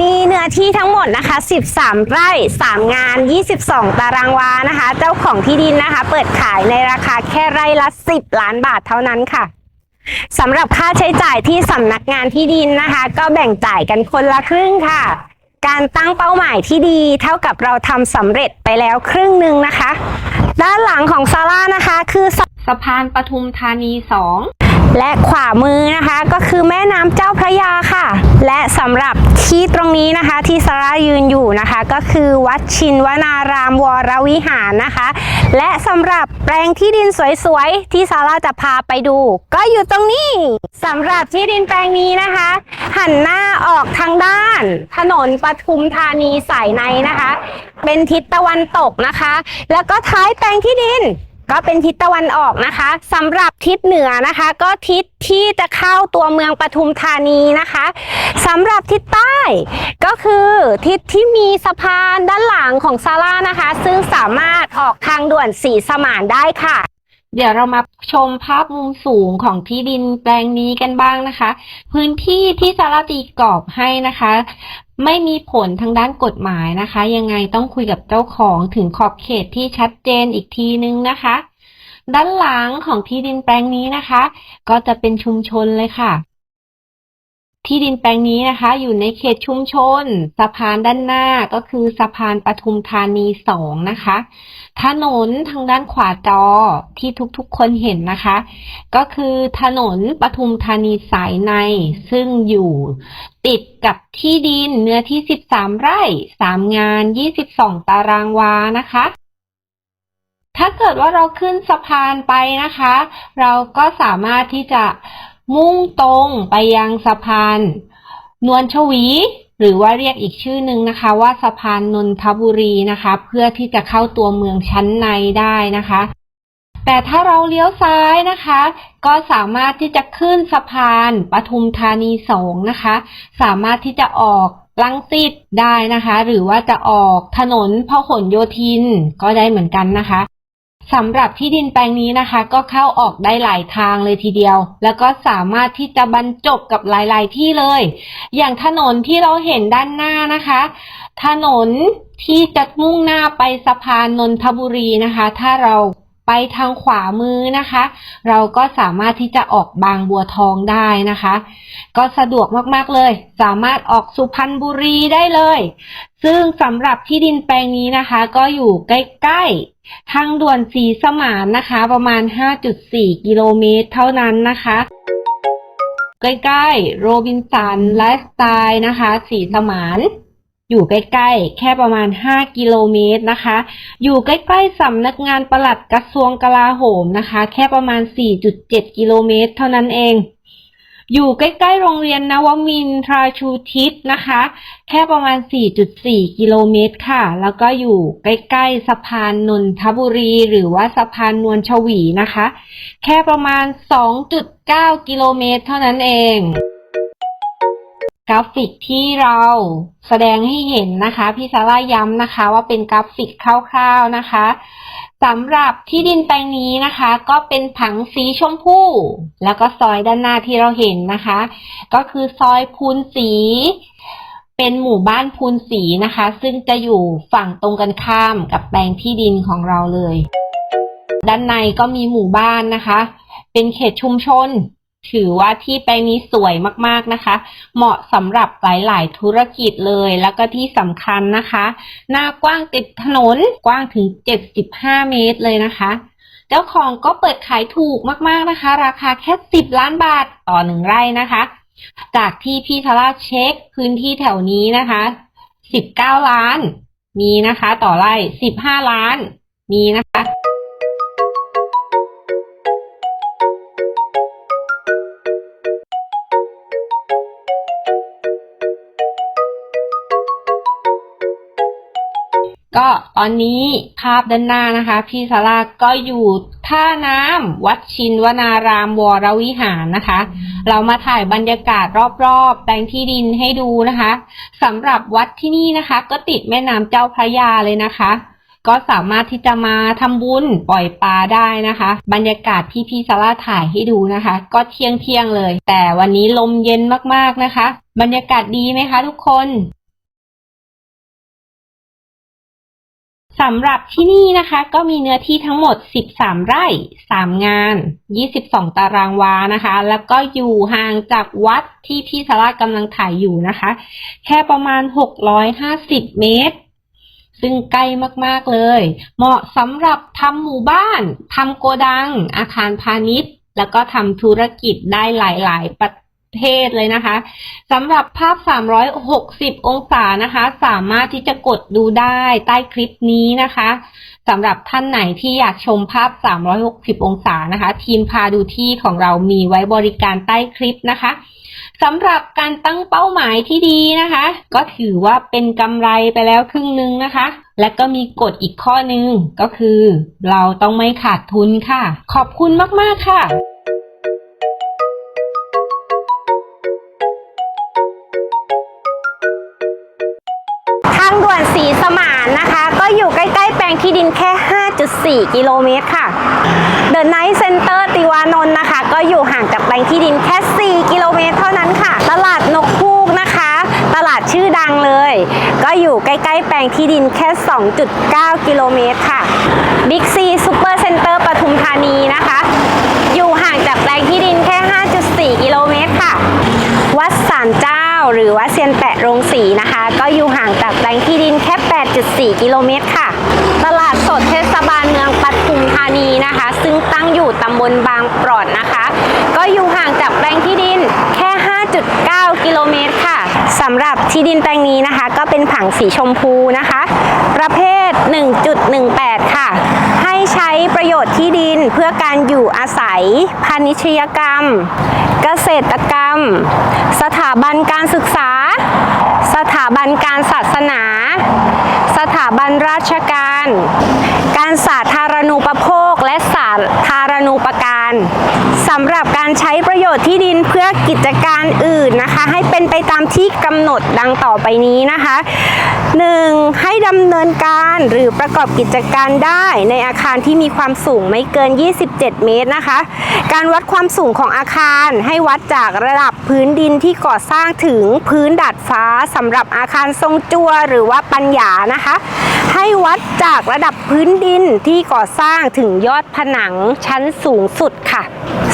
มีเนื้อที่ทั้งหมดนะคะ 13 ไร่ 3 งาน 22 ตารางวานะคะ เจ้าของที่ดินนะคะ เปิดขายในราคาแค่ไร่ละ 10 ล้านบาทเท่านั้นค่ะสำหรับค่าใช้จ่ายที่สำนักงานที่ดินนะคะ ก็แบ่งจ่ายกันคนละครึ่งค่ะ การตั้งเป้าหมายที่ดีเท่ากับเราทำสำเร็จไปแล้วครึ่งหนึ่งนะคะ ด้านหลังของซาร่านะคะ คือสะพานปทุมธานีสอง และขวามือนะคะก็คือแม่น้ำเจ้าพระยาค่ะ และสำหรับที่ตรงนี้นะคะที่ซาร่ายืนอยู่นะคะ ก็คือวัดชินวนารามวรวิหารนะคะ และสำหรับแปลงที่ดินสวยๆ ที่ซาร่าจะพาไปดู ก็อยู่ตรงนี้สำหรับที่ดินแปลงนี้นะคะ หันหน้าออกทางด้าน ถนนปทุมธานีสายในนะคะ เป็นทิศตะวันตกนะคะ แล้วก็ท้ายแปลงที่ดิน ก็เป็นทิศตะวันออกนะคะสำหรับทิศเหนือนะคะ ก็ทิศที่จะเข้าตัวเมืองปทุมธานีนะคะสำหรับทิศใต้ก็คือทิศที่มีสะพานด้านหลังของซาร่านะคะ ซึ่งสามารถออกทางด่วนสีสมานได้ค่ะ เดี๋ยวเรามาชมภาพมุมสูงของที่ดินแปลงนี้กันบ้างนะคะ พื้นที่ที่ซาร่าตีกรอบให้นะคะ ไม่มีผลทางด้านกฎหมายนะคะ ยังไงต้องคุยกับเจ้าของถึงขอบเขตที่ชัดเจนอีกทีนึงนะคะ ด้านหลังของที่ดินแปลงนี้นะคะ ก็จะเป็นชุมชนเลยค่ะ ที่ดินแปลงนี้นะคะ อยู่ในเขตชุมชน สะพานด้านหน้าก็คือสะพานปทุมธานีสองนะคะ ถนนทางด้านขวาจอที่ทุกๆคนเห็นนะคะ ก็คือถนนปทุมธานีสายใน ซึ่งอยู่ติดกับที่ดินเนื้อที่ 13 ไร่ 3 งาน 22 ตารางวานะคะถ้าเกิดว่าเราขึ้นสะพานไปนะคะ เราก็สามารถที่จะ มุ่งตรงไปยังสะพาน นวลชวี หรือว่าเรียกอีกชื่อหนึ่งนะคะ ว่าสะพานนนทบุรีนะคะ เพื่อที่จะเข้าตัวเมืองชั้นในได้นะคะ แต่ถ้าเราเลี้ยวซ้ายนะคะ ก็สามารถที่จะขึ้นสะพานปทุมธานีสองนะคะ สามารถที่จะออกลังสิตได้นะคะ หรือว่าจะออกถนนพหลโยธินก็ได้เหมือนกันนะคะ สำหรับที่ดินแปลงนี้นะคะ ก็เข้าออกได้หลายทางเลยทีเดียว แล้วก็สามารถที่จะบรรจบกับหลาย ๆ ที่เลย อย่างถนนที่เราเห็นด้านหน้านะคะ ถนนที่จะมุ่งหน้าไปสะพานนนทบุรีนะคะ ถ้าเราไปทางขวามือนะคะ เราก็สามารถที่จะออกบางบัวทองได้นะคะ ก็สะดวกมากๆเลย สามารถออกสุพรรณบุรีได้เลย ซึ่งสำหรับที่ดินแปลงนี้นะคะ ก็อยู่ใกล้ๆ ทางด่วนสีสมานนะคะ ประมาณ 5.4 กิโลเมตรเท่านั้นนะคะ ใกล้ๆโรบินสันไลฟ์สไตล์นะคะสีสมาน อยู่ใกล้ๆ แค่ประมาณ 5 กิโลเมตรนะคะ อยู่ใกล้ๆสำนักงานปลัดกระทรวงกลาโหมนะคะ แค่ประมาณ 4.7 กิโลเมตรเท่านั้นเอง อยู่ใกล้ๆโรงเรียนนวมินทราชูทิศนะคะ แค่ประมาณ 4.4 กิโลเมตรค่ะ แล้วก็อยู่ใกล้ๆสะพานนนทบุรี หรือว่าสะพานนวลชวีนะคะ แค่ประมาณ 2.9 กิโลเมตรเท่านั้นเอง กราฟิกที่เราแสดงให้เห็นนะคะ พี่ซาร่าย้ำนะคะว่าเป็นกราฟิกคร่าวๆนะคะสำหรับที่ดินแปลงนี้นะคะ ก็เป็นผังสีชมพู แล้วก็ซอยด้านหน้าที่เราเห็นนะคะ ก็คือซอยพูนสี เป็นหมู่บ้านพูนสีนะคะ ซึ่งจะอยู่ฝั่งตรงกันข้ามกับแปลงที่ดินของเราเลย ด้านในก็มีหมู่บ้านนะคะ เป็นเขตชุมชน ถือว่าที่แปลงนี้สวยมากๆนะคะ เหมาะสำหรับหลายๆธุรกิจเลยแล้วก็ที่สำคัญนะคะ หน้ากว้างติดถนนกว้างถึง 75 เมตรเลยนะคะ เจ้าของก็เปิดขายถูกมากๆนะคะ ราคาแค่ 10 ล้านบาทต่อหนึ่งไร่นะคะ จากที่พี่ทาร่าเช็คพื้นที่แถวนี้นะคะ 19 ล้าน มีนะคะ ต่อไร่ 15 ล้าน มีนะคะ ก็ตอนนี้ภาพด้านหน้านะคะ พี่ซาร่าก็อยู่ท่าน้ำวัดชินวนารามวรวิหารนะคะ เรามาถ่ายบรรยากาศรอบๆแปลงที่ดินให้ดูนะคะสำหรับวัดที่นี่นะคะ ก็ติดแม่น้ำเจ้าพระยาเลยนะคะ ก็สามารถที่จะมาทำบุญปล่อยปลาได้นะคะ บรรยากาศที่พี่ซาร่าถ่ายให้ดูนะคะ ก็เที่ยงเที่ยงๆเลย แต่วันนี้ลมเย็นมากๆนะคะ บรรยากาศดีไหมคะ ทุกคน สำหรับที่นี่นะคะ ก็มีเนื้อที่ทั้งหมด 13 ไร่ 3 งาน 22 ตารางวานะคะ แล้วก็อยู่ห่างจากวัดที่พี่สาระกำลังถ่ายอยู่นะคะ แค่ประมาณ 650 เมตร ซึ่งใกล้มากๆเลย เหมาะสำหรับทำหมู่บ้านทำโกดัง อาคารพาณิชย์ แล้วก็ทำธุรกิจได้หลาย ๆประ เทศเลยนะคะสำหรับภาพ 360 องศานะคะ สามารถที่จะกดดูได้ใต้คลิปนี้นะคะสำหรับท่านไหนที่อยากชมภาพ 360 องศานะคะ ทีมพาดูที่ของเรามีไว้บริการใต้คลิปนะคะสำหรับการตั้งเป้าหมายที่ดีนะคะ ก็ถือว่าเป็นกำไรไปแล้วครึ่งนึงนะคะ และก็มีกฎอีกข้อหนึ่งก็คือ เราต้องไม่ขาดทุนค่ะ ขอบคุณมาก ๆ ค่ะ สมานนะคะ ก็อยู่ใกล้ ๆ แปลงที่ดินแค่ 5.4 กิโลเมตรค่ะ The Night Center ติวานนท์นะคะ ก็อยู่ห่างจากแปลงที่ดินแค่ 4 กิโลเมตรเท่านั้นค่ะ ตลาดนกคูกนะคะ ตลาดชื่อดังเลย ก็อยู่ใกล้ ๆ แปลงที่ดินแค่ 2.9 กิโลเมตรค่ะ Big C Super Center ปทุมธานีนะคะ อยู่ห่างจากแปลงที่ดินแค่ 5.4 กิโลเมตรค่ะ วัดสารเจ้า หรือว่าเซียนแปะโรงสีนะคะ ก็อยู่ห่างจากแปลงที่ดินแค่ 8.4 กิโลเมตรค่ะ ตลาดสดเทศบาลเมืองปทุมธานีนะคะ ซึ่งตั้งอยู่ตำบลบางปรอดนะคะ ก็อยู่ห่างจากแปลงที่ดินแค่ 5.9 กิโลเมตรค่ะสำหรับที่ดินแปลงนี้นะคะ ก็เป็นผังสีชมพูนะคะ ประเภท 1.18 ค่ะให้ใช้ประโยชน์ที่ดินเพื่อการอยู่อาศัยพาณิชยกรรม เกษตรกรรม สถาบันการศึกษา สถาบันการศาสนา สถาบันราชการ การสาธารณูปโภคและสาธารณูปการสำหรับการใช้ประโยชน์ที่ดินเพื่อกิจการอื่นนะคะ ให้เป็นไปตามที่กำหนดดังต่อไปนี้นะคะ 1. ให้ดำเนินการหรือประกอบกิจการได้ในอาคารที่มีความสูงไม่เกิน 27 เมตรนะคะ การวัดความสูงของอาคารให้วัดจากระดับพื้นดินที่ก่อสร้างถึงพื้นดาดฟ้าสำหรับอาคารทรงจั่วหรือว่าปัญญานะคะ ให้วัดจากระดับพื้นดินที่ก่อสร้างถึงยอดผนังชั้นสูงสุดค่ะ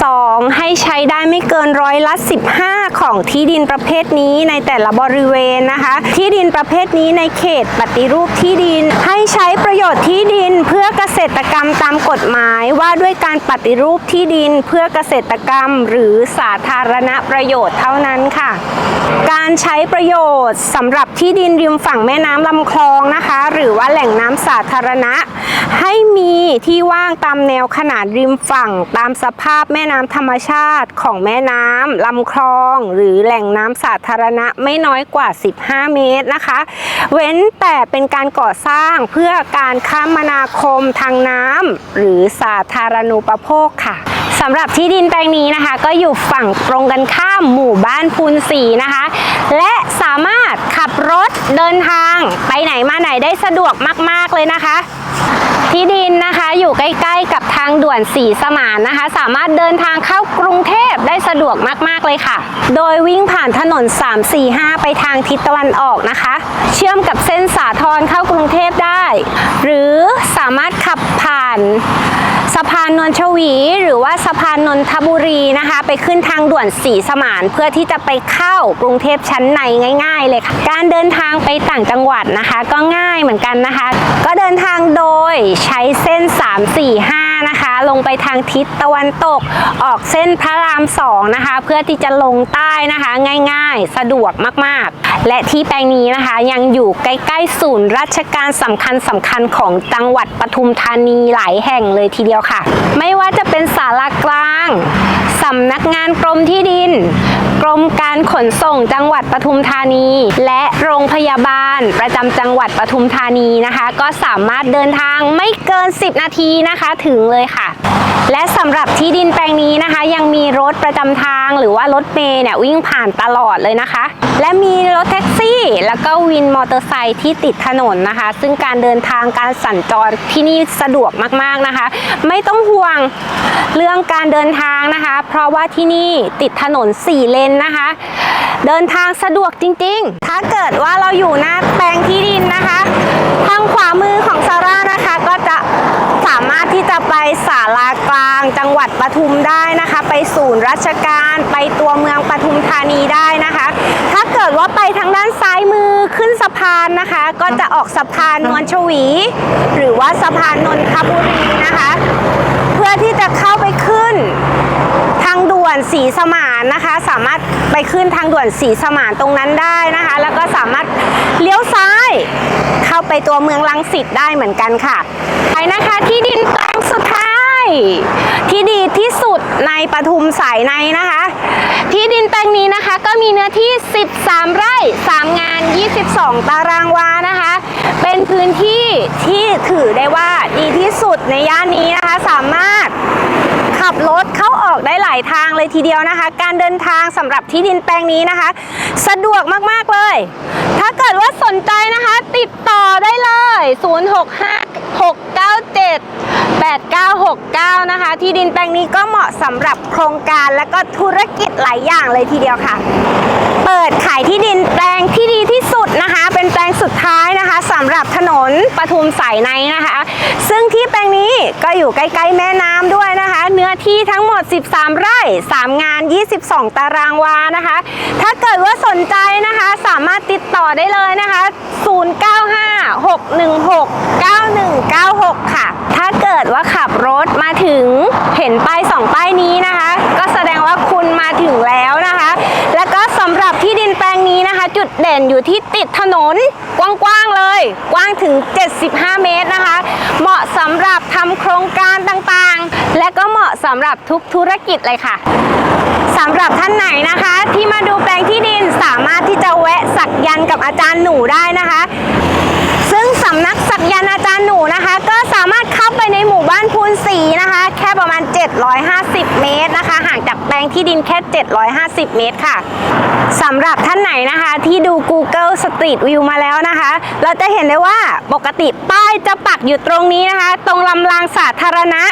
2. ให้ใช้ได้ไม่เกินร้อยละ 15 ของที่ดินประเภทนี้ในแต่ละบริเวณนะคะ ที่ดินประเภทนี้ในเขตปฏิรูปที่ดิน ให้ใช้ประโยชน์ที่ดินเพื่อเกษตรกรรมตามกฎหมายว่าด้วยการปฏิรูปที่ดินเพื่อเกษตรกรรม หรือสาธารณประโยชน์เท่านั้นค่ะ การใช้ประโยชน์สำหรับที่ดินริมฝั่งแม่น้ำลำคลองนะคะ หรือว่าแหล่งน้ำสาธารณะ ให้มีที่ว่างตามแนวขนาดริมฝั่งตามสภาพแม่น้ำธรรมชาติของแม่น้ำลำคลอง หรือแหล่งน้ำสาธารณะไม่น้อยกว่า 15 เมตรนะคะ เว้นแต่เป็นการก่อสร้างเพื่อการคมนาคมทางน้ำหรือสาธารณูปโภคค่ะสำหรับที่ดินแปลงนี้นะคะ ก็อยู่ฝั่งตรงกันข้ามหมู่บ้านพูนสีนะคะ และสามารถขับรถเดินทางไปไหนมาไหนได้สะดวกมาก ๆ เลยนะคะ ที่ดินนะคะอยู่ใกล้ๆ กับทางด่วนสีสมานนะคะ สามารถเดินทางเข้ากรุงเทพได้สะดวกมากๆเลยค่ะ โดยวิ่งผ่านถนน 345 ไปทางทิศตะวันออกนะคะ เชื่อมกับเส้นสาทรเข้ากรุงเทพได้ หรือสามารถขับผ่าน สะพานนนชวี หรือว่าสะพานนนทบุรีนะคะ ไปขึ้นทางด่วนสีสมานเพื่อที่จะไปเข้ากรุงเทพชั้นในง่าย ๆ เลยค่ะ การเดินทางไปต่างจังหวัดนะคะ ก็ง่ายเหมือนกันนะคะ ก็เดินทางโดยใช้เส้น 345 นะคะ ลงไปทางทิศตะวันตกออกเส้นพระรามสองนะคะ เพื่อที่จะลงใต้นะคะ ง่ายๆ สะดวกมากๆ และที่แปลงนี้นะคะยังอยู่ใกล้ๆ ศูนย์ราชการสำคัญสำคัญของจังหวัดปทุมธานีหลายแห่งเลยทีเดียวค่ะ ไม่ว่าจะเป็นศาลากลางสำนักงานกรมที่ดิน กรมการขนส่งจังหวัดปทุมธานี และโรง พยาบาลประจำจังหวัดปทุมธานีนะคะ ก็สามารถเดินทางไม่เกิน 10 นาทีนะคะถึงเลยค่ะ และสำหรับที่ดินแปลงนี้นะคะ ยังมีรถประจำทางหรือว่ารถเมล์เนี่ยวิ่งผ่านตลอดเลยนะคะ และมีรถแท็กซี่ แล้วก็วินมอเตอร์ไซค์ที่ติดถนนนะคะ ซึ่งการเดินทางการสัญจรที่นี่สะดวกมากๆนะคะ ไม่ต้องห่วงเรื่องการเดินทางนะคะ เพราะว่าที่นี่ติดถนน4เลนนะคะ เดินทางสะดวกจริงๆ ถ้าเกิดว่าเราอยู่หน้าแปลงที่ดินนะคะ ทางขวามือของซาร่านะคะ ก็จะสามารถที่จะไปศาลากลาง จังหวัดปทุมได้นะคะ ไปศูนย์ราชการไปตัวเมืองปทุมธานีได้นะคะ ถ้าเกิดว่าไปทางด้านซ้ายมือขึ้นสะพานนะคะ ก็จะออกสะพานนวลชวี หรือว่าสะพานนนทบุรีนะคะ เพื่อที่จะเข้าไปขึ้น วนสีสมานนะคะ สามารถไปขึ้นทางด่วนสีสมานตรงนั้นได้นะคะ แล้วก็สามารถเลี้ยวซ้ายเข้าไปตัวเมืองลังสิตได้เหมือนกันค่ะไปนะคะที่ดินแปลงสุดท้าย ที่ดีที่สุดในปทุมสายในนะคะ ที่ดินแปลงนี้นะคะก็มีเนื้อที่ 13 ไร่ 3 งาน 22 ตารางวานะคะ เป็นพื้นที่ที่ถือได้ว่าดีที่สุดในย่านนี้นะคะ สามารถ ขับรถเข้าออกได้หลายทางเลยทีเดียวนะคะ การเดินทางสำหรับที่ดินแปลงนี้นะคะ สะดวกมากๆเลย ถ้าเกิดว่าสนใจนะคะ ติดต่อได้เลย 06569789 69 นะคะ ที่ดินแปลงนี้ก็เหมาะสำหรับโครงการและก็ธุรกิจหลายอย่างเลยทีเดียวค่ะ เปิดขายที่ดินแปลงที่ดีที่สุดนะคะ เป็นแปลงสุดท้ายนะคะสำหรับถนนปทุมสายในนะคะ ซึ่งที่แปลงนี้ก็อยู่ใกล้ๆแม่น้ำด้วยนะคะ เนื้อที่ทั้งหมด 13 ไร่ 3 งาน 22 ตารางวานะคะ ถ้าเกิดว่าสนใจนะคะสามารถติดต่อได้เลยนะคะ 0956169196 ค่ะ ถ้าเกิดว่าขับรถมาถึงเห็นป้ายสองป้ายนี้นะคะ ก็แสดงว่าคุณมาถึงแล้วนะคะ แล้วก็สำหรับที่ดินแปลงนี้นะคะ จุดเด่นอยู่ที่ติดถนนกว้างๆเลย กว้างถึง 75 เมตรนะคะ เหมาะสำหรับทำโครงการต่างๆ และก็เหมาะสำหรับทุกธุรกิจเลยค่ะสำหรับท่านไหนนะคะ ที่มาดูแปลงที่ดินสามารถที่จะแวะสักยันกับอาจารย์หนูได้นะคะำนักสักยันอาจารย์หนูนะคะ ก็สามารถเข้าไปในหมู่บ้านพูนสีนะคะ แค่ประมาณ 750 เมตรนะคะ ห่างจากแปลงที่ดินแค่ 750 เมตรค่ะสำหรับท่านไหนนะคะ ที่ดู Google Street View มาแล้วนะคะ เราจะเห็นได้ว่าปกติป้ายจะปักอยู่ตรงนี้นะคะ ตรงลำรางสาธารณะ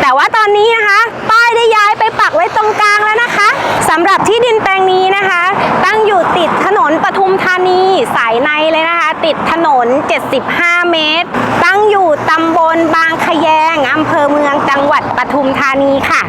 แต่ว่าตอนนี้นะคะ ป้ายได้ย้ายไปปักไว้ตรงกลางแล้วนะคะสำหรับที่ดินแปลงนี้นะคะ ตั้งอยู่ติดถนนปทุมธานีสายในเลยนะคะ ติดถนน 75 เมตร ตั้งอยู่ตำบลบางขยงอำเภอเมืองจังหวัดปทุมธานีค่ะ